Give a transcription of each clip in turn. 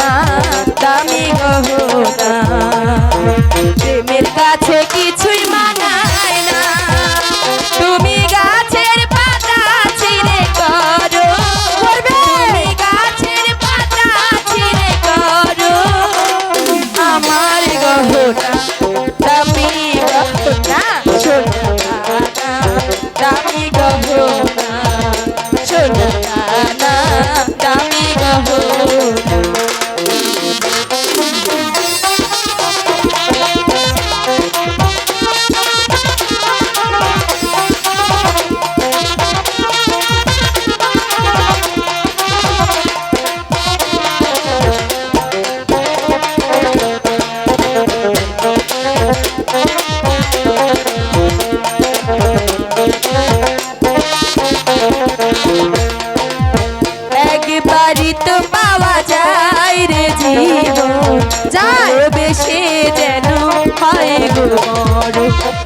না যাইব যাই বেশে যেন হয় গো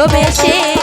vou mexer.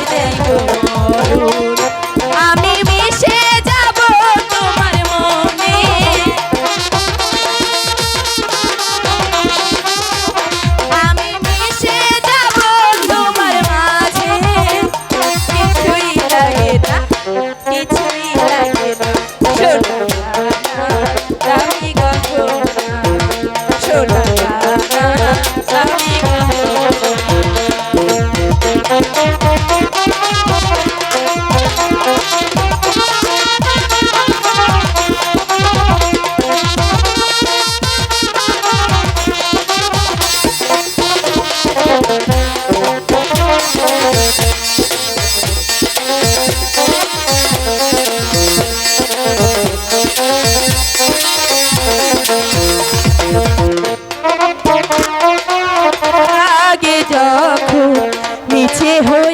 আছে হো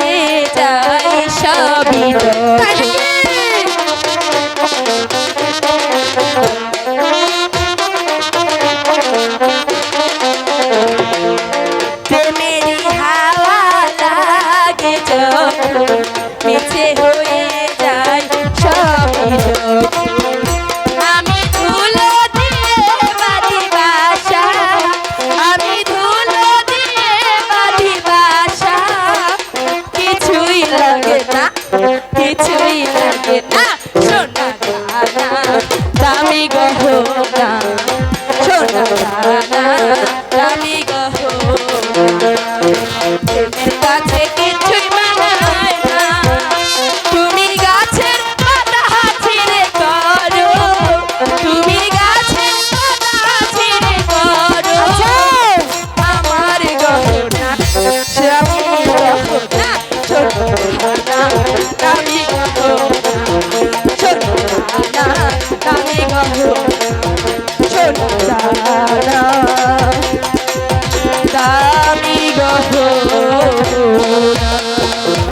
কিছুই লাগে না। সোনা দানা দামি গহনা। সোনা দানা দামি গহনা।